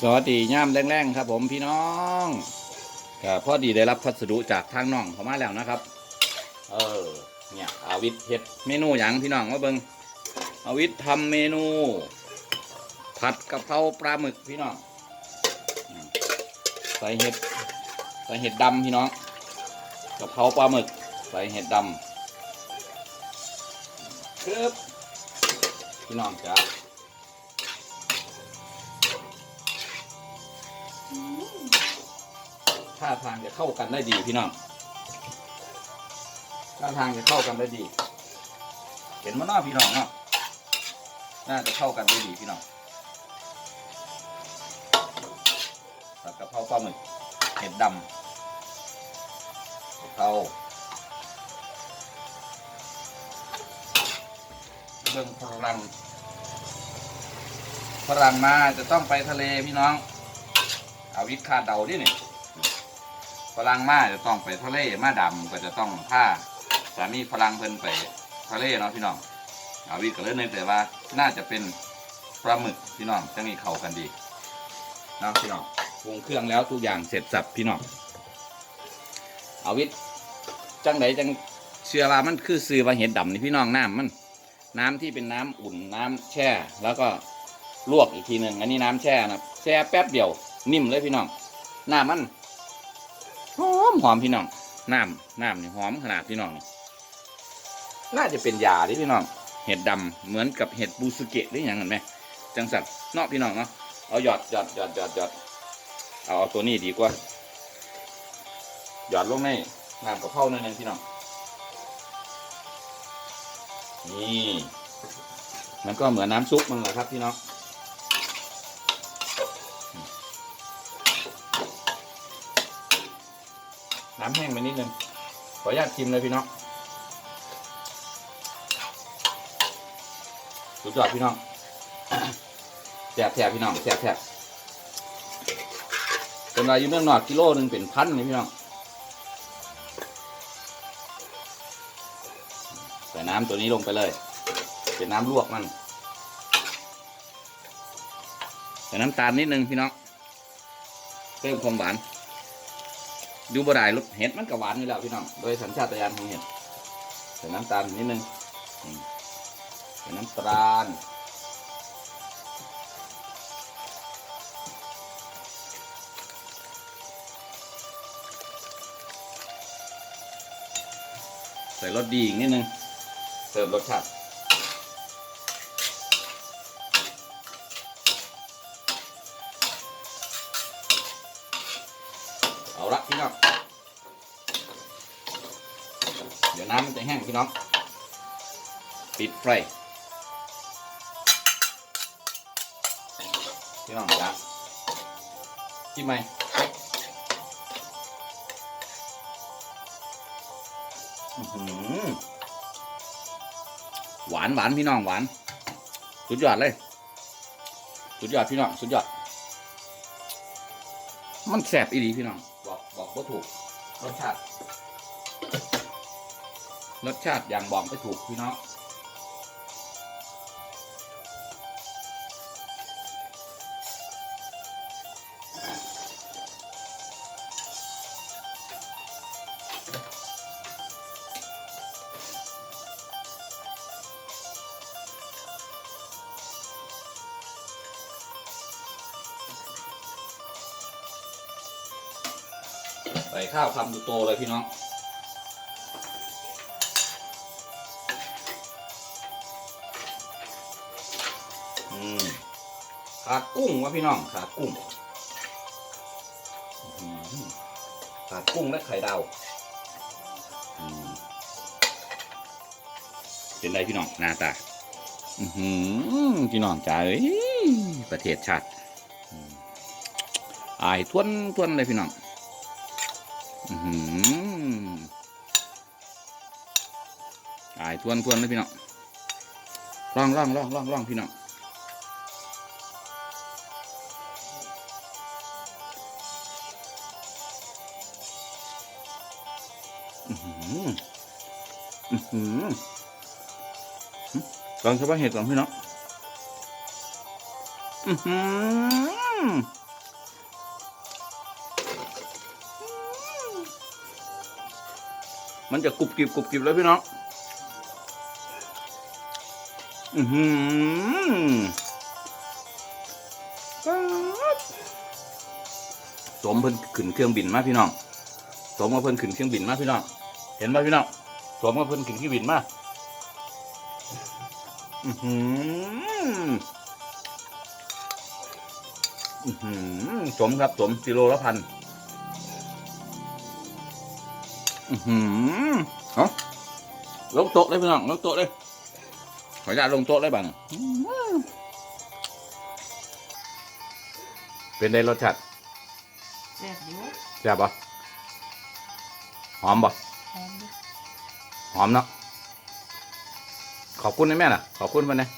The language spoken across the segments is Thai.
สวัสดีย่ามแรงๆครับ ผมพี่น้องก็พอดีได้รับพัสดุจากทางน้องเขามาแล้วนะครับ เออเนี่ยอาวิทย์เฮ็ดเมนูอย่างพี่น้องมาเบิงอาวิทย์ทำเมนู ผัดกะเพราปลาหมึกพี่น้องใส่เห็ดใส่เห็ดดำพี่น้องกะเพราปลาหมึก ใส่เห็ดดำครับพี่น้องจ้า ท่าทางจะเข้ากันได้ดีพี่น้องท่าทางจะเข้ากันได้ดี เห็นมันน่าพี่น้องเนาะน่าจะเข้ากันได้ดีพี่น้องผัดกะเพราปลาหมึกเห็ดดำกะเพราเรื่องพลังพลังมาจะต้องไปทะเลพี่น้อง เอาวิทคาดเดาดิเนี่ย ฝรั่งมาจะต้องไปทะเลมาดำก็จะต้องผ้าสามีฝรั่งเพิ่นไปทะเลเนาะพี่น้องอาวิก็เลยนึกแต่ว่าน่าจะเป็นปลาหมึกพี่น้องจะมีเข้ากันดีเนาะพี่น้องปรุงเครื่องแล้วทุกอย่างเสร็จสับพี่น้องอาวิจังไดจังเชื่อว่ามันคือซื้อว่าเห็ดดำนี่พี่น้องน้ำมัน น้ำที่เป็นน้ำอุ่นน้ำแช่ แล้วก็ลวกอีกทีหนึ่งอันนี้น้ำแช่นะแช่แป๊บเดียวนิ่มเลยพี่น้องน้ำมัน มหอมพี่น้องน้ำน้ำนี่หอมขนาดพี่น้องน่าจะเป็นยาดิพี่น้อง เห็ดดำเหมือนกับเห็ดบูสเกะหรืออย่างนั้นไหมจังสัตว์เนาะพี่น้องเนาะเอาหยอดหยอดหยอดหยอดหยอดเอาเอาตัวนี้ดีกว่าหยอดลงในน้ำกระเพราหน่อยนึงพี่น้องนี่มันก็เหมือนน้ำซุปมันแหละครับพี่น้อง น้ำแห้งไปนิดนึง ขออนุญาตชิมเลยพี่น้องสุดยอดพี่น้องแสบแสบพี่น้องแสบแสบเป็นไรอยู่เมืองนอกกิโลหนึ่งเป็นพันนี่พี่น้องใส่น้ำตัวนี้ลงไปเลย เป็นน้ำลวกมันใส่น้ำตาลนิดนึงพี่น้องเพิ่มความหวาน ดูบ่ได้รสเห็ดมันก็หวานอยู่แหล้วพี่น้อง โดยสัญชาตญาณของเห็ดใส่น้ำตาลนิดนึงใส่น้ำตาลใส่รสดีอีกนิดนึงเติมรสชาติ พี่น้อง เดี๋ยวน้ำมันจะแห้งพี่น้อง ปิดไฟ พี่น้องจ้ะที่ไหมอื้อหือหวานหวานพี่น้องหวาน สุดยอดเลย สุดยอดพี่น้อง สุดยอด มันแสบอีดีพี่น้อง บ่ถูก รสชาติ รสชาติอย่างบอกไม่ถูกพี่น้อง ส่ข้าวคำโตเลยพี่น้องอืมขากุ้งวะพี่น้องขากุ้งขากุ้งและไข่ดาวเป็นไรพี่น้องหน้าตาอือพี่น้องจ๋าเอ้ยประเทศชาติอืมอายทวนทวนเลยพี่น้อง อือหืออายทวนทวนเลยพี่น้องล่องล่องล่องล่องล่องพี่น้องลองเฉพาะเห็ดก่อนพี่น้อง อือหือ มันจะกรุบกริบกรุบกริบแล้วพี่น้องอือหือสมเพิ่นขึ้นเครื่องบินมาพี่น้องสมกับเพิ่นขึ้นเครื่องบินมาพี่น้องเห็นไหมพี่น้องสมกับเพิ่นขึ้นเครื่องบินมาอือหืออือหือสมครับสมกิโลละพัน อือหือเอ้าลงโต๊ะเลยพี่น้องลงโต๊ะเลยขออนุญาตลงโต๊ะเลยบ้างเป็นได้รสชาติแซ่บอยู่แซ่บปะหอมปะหอมดิหอมเนาะขอบคุณนะแม่ล่ะ ขอบคุณมันนะ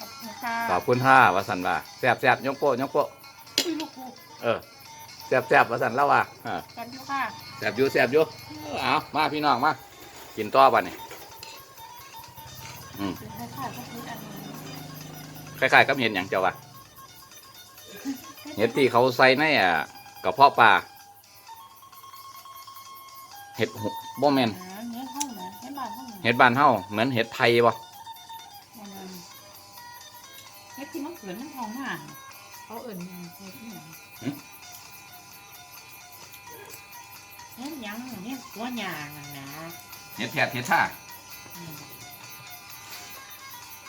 ขอบคุณค่ะขอบคุณท่าวาสันว่าแซ่บแซ่บยกโป้ยกโป้อุ้ยลูกกูเออ แซ่บแซ่บวาสันเล่าว่าอ่าแซ่บอยู่ค่ะแซ่บอยู่แซ่บอยู่เอามาพี่น้องมากินต่อป่ะนี่อืมคือให้ข้าวก็คืออันนี้คล้ายๆกับเห็ดอย่างเจ้าวะเห็ดที่เขาใส่ในอะกระเพาะปลาเห็ดหุบ่แมนอ่าเนื้อห้องนะให้บ้านห้องนะเห็ดบ้านเฮาเหมือนเห็ดไทยบ่อันนั้นเฮ็ดที่มันเกิดน้ำทองมาเขาเอิ่นยังเฮ็ดที่ไหน หยังเฮ็ดตัวหยางนั่นนะเห็ดแทดเห็ดท่าอืม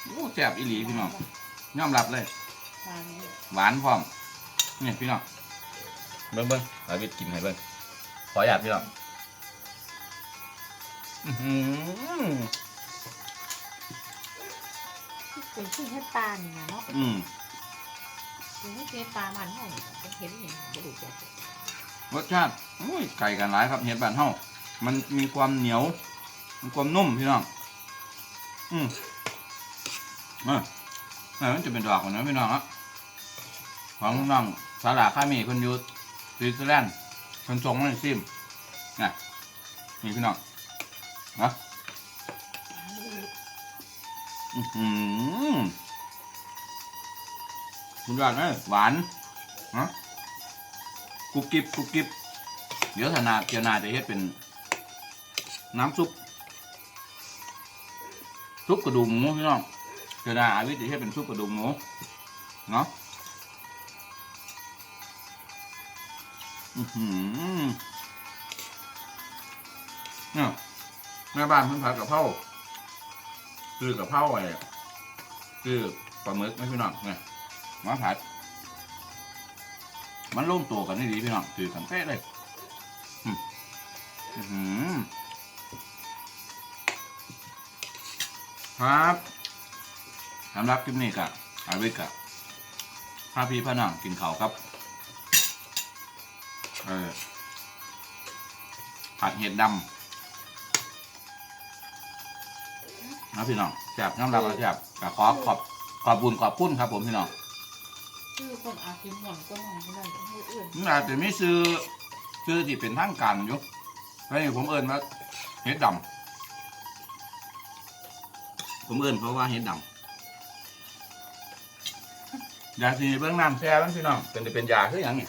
โอ้แซ่บอีหลีพี่น้องยอมรับเลยทานนี้หวานพร้อมนี่พี่น้องเบิ้งเบิ้งเอาวิทย์กินให้เบิ้งขออยากพี่น้องอื้อหือเป็นชื่อเฮ็ดปลานี่นะเนาะอืม เป็นเฮ็ดปลามันห้องเป็นเฮ็ดอย่างกระดูกจับ รสชาติอุ้ยไก่กันหลายครับเห็ดบานเฮามันมีความเหนียว มีความนุ่มพี่น้อง อืมอะอ่มันจะเป็นดอกของนะพี่น้องอะของน้องสาลาข้ามีคนยูสวิตเซอร์แลนด์คนส่งมาให้ซิมนะนี่พี่น้องนะอื้อหือคุณยอดไหมหวานฮะ กรุบกิบกุบกิบเดี๋ยวธนาเกียวนาจะเฮ็ดเป็น น้ำซุปซุปกระดูกหมูพี่น้องเกียวนาอาวิจะเฮ็ดเป็นซุปกระดูกหมูเนาะอือหือเนี่ยแม่บ้านเพิ่งผัดกะเพราคือกับเผาไอ้คือปลาหมึกไม่พี่น้องเนี่ยมาผัด มันลงตัวกันนี่ดีพี่น้องคือกันเป๊ะเลยครับสำหรับคลิปนี้กะอาวิกกะพาพี่พาน้องกินเขาครับ เออผัดเห็ดดำนะพี่น้องแซ่บน้ำลายก็แซ่บก็ขอขอบขอบบุญขอบคุณครับผมพี่น้อง ชื่อคนอาคิมหวังก็มองก็ได้ต้องให้เอื่นนี่อาจจะมีซื้อซื้อที่เป็นทางการอยู่เพราะนี่ผมเอิ้นว่าเห็ดดำผมเอิ้นเพราะว่าเห็ดดำยาสีเบื้องน้ำแช่บ้างพี่น้องเป็นเป็นยาคืออย่างนี้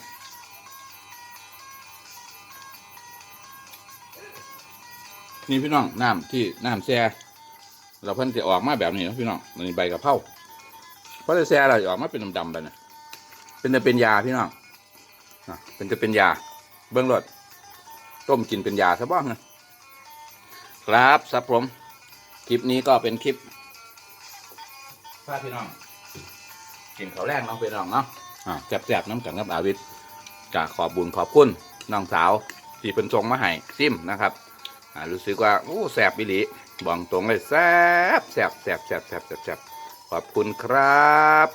นี่พี่น้องน้ำที่น้ำแช่เราเพิ่นจะออกมาแบบนี้นะพี่น้องนี่ใบกะเพราเพราะจะแช่เราออกมาเป็นดำๆไปนะ เป็นจะเป็นยาพี่น้องอะเป็นจะเป็นยา เบื้องรดต้มกินเป็นยาซะบ้างนะครับสับผม คลิปนี้ก็เป็นคลิปพาพี่น้องกินข้าวแรกน้องพี่น้องเนาะอ่าแซ่บๆน้ำกันกับอาวิทย์กาขอบบุญขอบคุณน้องสาวที่เป็นทรงมาให้ซิมนะครับอ่ารู้สึกว่าโอ้แซ่บบิลีบอกตรงเลยแซ่บแซ่บแซ่บแซ่บแซ่บแซ่บแซ่บขอบคุณครับ